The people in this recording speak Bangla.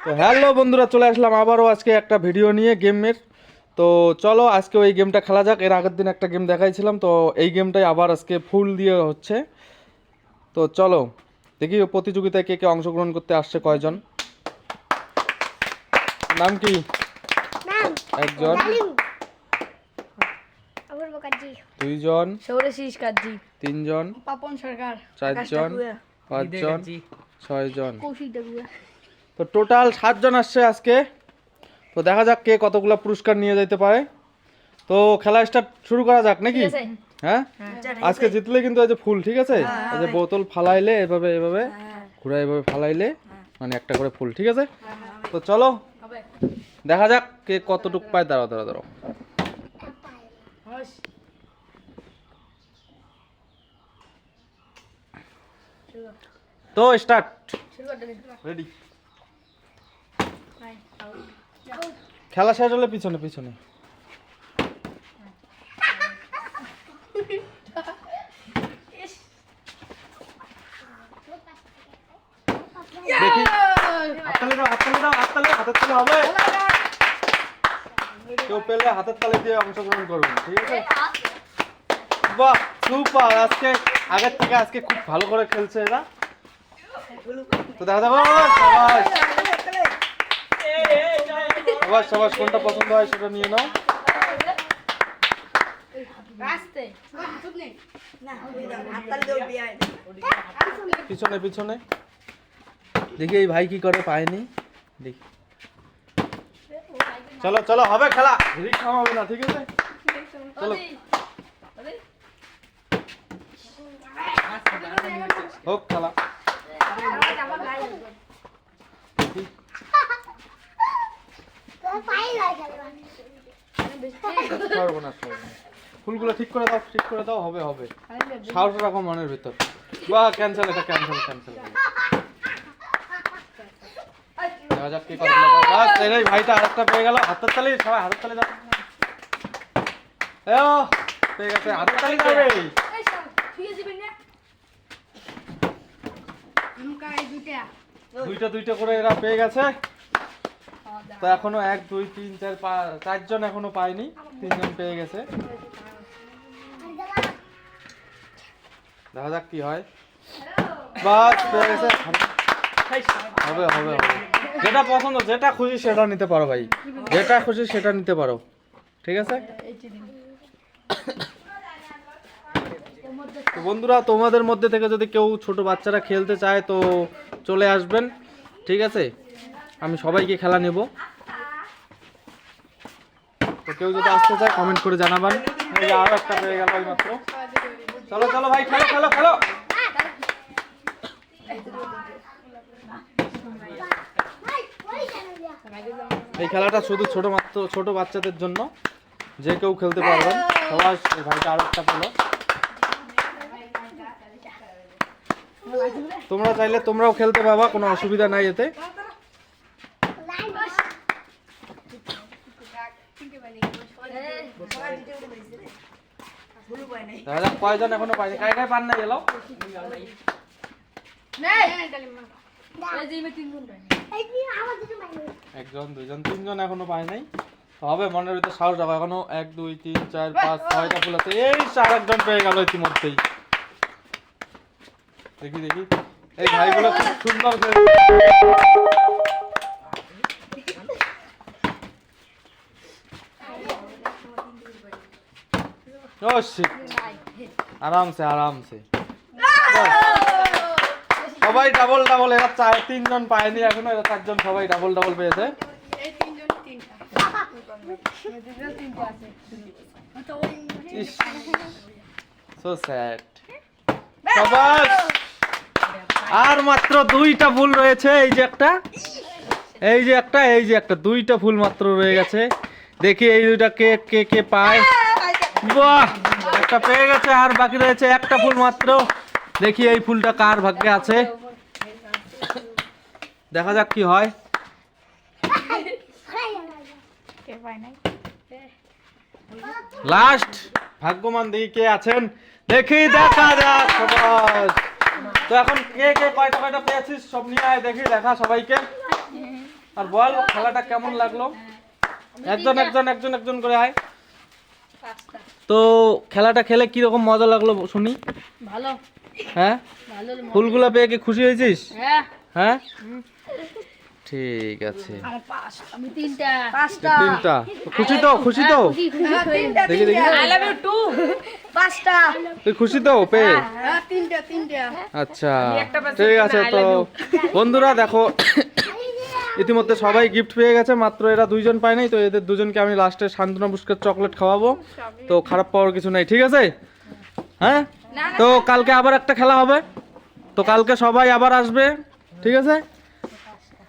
তো হ্যালো বন্ধুরা চলে আসলাম আবারও আজকে একটা ভিডিও নিয়ে গেমের তো চলো আজকে ওই গেমটা খেলা যাক। এর আগের দিন একটা গেম দেখাইছিলাম তো এই গেমটাই আবার আজকে ফুল দিয়ে হচ্ছে। তো চলো দেখি প্রতিযোগিতায় কে কে অংশগ্রহণ করতে আসছে কয়জন। নাম কি? একজন। দুইজন। সৌরশীষ কাজি তিনজন। পাপন সরকার। চারজন। পাঁচজন। ছয়জন। কৌশিক তো টোটাল সাতজন আসছে আজকে। তো দেখা যাক কে কতগুলো পুরস্কার নিয়ে যেতে পারে। তো খেলা স্টার্ট শুরু করা যাক নাকি? হ্যাঁ? আজকে জিতলে কিন্তু এই যে ফুল ঠিক আছে? এই যে বোতল ফালাইলে এভাবে এভাবে ঘুরে এভাবে ফালাইলে মানে একটা করে ফুল ঠিক আছে? তো চলো দেখা যাক কে কতটুক পায়। দাঁড়াও দাঁড়াও দাঁড়াও। তো স্টার্ট রেডি খেলা শেষ হলে পিছনে পিছনে। হাতের তালে হবে। কেউ পেলে হাতের তালে দিয়ে অংশগ্রহণ করবেন, ঠিক আছে? বাহ সুপার আজকে, আগের থেকে আজকে খুব ভালো করে খেলছে এরা। তো দেখা যাবে সবাই সবাই সবার কোনটা পছন্দ হয় সেটা নিয়ে নাও। পিছনে পিছনে। দেখি এই ভাই কি করে পায়নি। দেখি। চলো চলো হবে খেলা। রিক্স হবে না ঠিক আছে? চলো। হোক খেলা দেখি তোর পায়ে লাগে পারব না ফুলগুলো ঠিক করে দাও ঠিক করে দাও হবে হবে। সাহস রাখো মনের ভিতর। বাহ ক্যান্সেল এটা ক্যান্সেল ক্যান্সেল দেখা যাক কি কথা বাস এই ভাইটা আরেকটা পেয়ে গেল। হাতের তালি সবাই হাতের তালি দাও। এ হাতের তালি যাবে। দুইটা দুইটা করে এরা পেয়ে গেছে। তো এখনও এক, দুই, তিন, চার চারজন এখনও পায়নি, তিনজন পেয়ে গেছে। দেখা যাক কি হয়। বাস, পেয়ে গেছে। হবে হবে হবে। যেটা পছন্দ, যেটা খুশি সেটা নিতে পারো ভাই। যেটা খুশি সেটা নিতে পারো। ঠিক আছে? তো বন্ধুরা, তোমাদের মধ্যে থেকে যদি কেউ ছোট বাচ্চারা খেলতে চায় তো চলে আসবেন। ঠিক আছে? আমি সবাইকে খেলা নেব। কেউ যদি আসতে চায় কমেন্ট করে জানাবেন। আরও একটা পেয়ে গেল চলো চলো ভাই, খেলো খেলো খেলো। এই খেলাটা শুধু ছোট মাত্র, ছোট বাচ্চাদের জন্য। যে কেউ খেলতে পারবেন। সবাই ভাইটা আরও একটা পেল তোমরা চাইলে তোমরাও খেলতে পাবা কোনো অসুবিধা নাই এতে। দেখা যাক কয়জন এখনও পাইনি? কায় কায় পান না গেল একজন দুইজন তিনজন এখনও পায় নাই। হবে মনের ভিতরে সাহস রাখো। এখনও এক দুই তিন চার পাঁচ ছয়টা ফুল আছে। এই চার একজন পেয়ে গেল ইতিমধ্যেই। দেখি দেখি। এই ভাইগুলো খুব সুন্দর ও shit. আরামসে আরামসে। সবাই ডাবল ডাবল এরা চার, তিনজন পায়নি এখনও, এরা চারজন সবাই ডাবল ডাবল পেয়েছে। সো স্যাড আর মাত্র দুইটা ফুল রয়েছে, এই যে একটা। এই যে একটা, এই যে একটা, দুইটা ফুল মাত্র রয়ে গেছে। দেখি এই দুইটা কে কে কে পায়। বাহ, একটা পেয়ে গেছে আর বাকি রয়েছে একটা ফুল মাত্র। দেখি এই ফুলটা কার ভাগ্যে আছে। দেখা যাক কি হয়। লাস্ট ভাগ্যবান দেখি কে আছেন? দেখি, দেখা যাক তো এখন কে কে, কয়টা কয়টা পেয়েছিস সব নিয়ে আয়, দেখি, দেখা সবাইকে। আর বল, খেলাটা কেমন লাগল? একজন একজন একজন একজন করে আয়। তো খেলাটা খেলে কি রকম মজা লাগল শুনি? ভালো। হ্যাঁ? ভালো ফুলগুলো পেয়ে কি খুশি হয়েছিস? হ্যাঁ। হ্যাঁ? ঠিক আছে। তিনটা। খুশি তো খুশি তো? খুশি খুশি দেখি দেখি। I love you too. পাঁচটা। তুই খুশি তো হ্যাঁ তিনটা আচ্ছা। ঠিক আছে তো বন্ধুরা দেখো ইতিমধ্যে সবাই গিফট পেয়ে গেছে মাত্র এরা দুইজন পায় নাই তো এদের দুজনকে আমি লাস্টে শান্তনা পুষ্কার চকলেট খাওয়াবো। তো খারাপ পাওয়ার কিছু নাই ঠিক আছে? হ্যাঁ? তো কালকে আবার একটা খেলা হবে। তো কালকে সবাই আবার আসবে ঠিক আছে?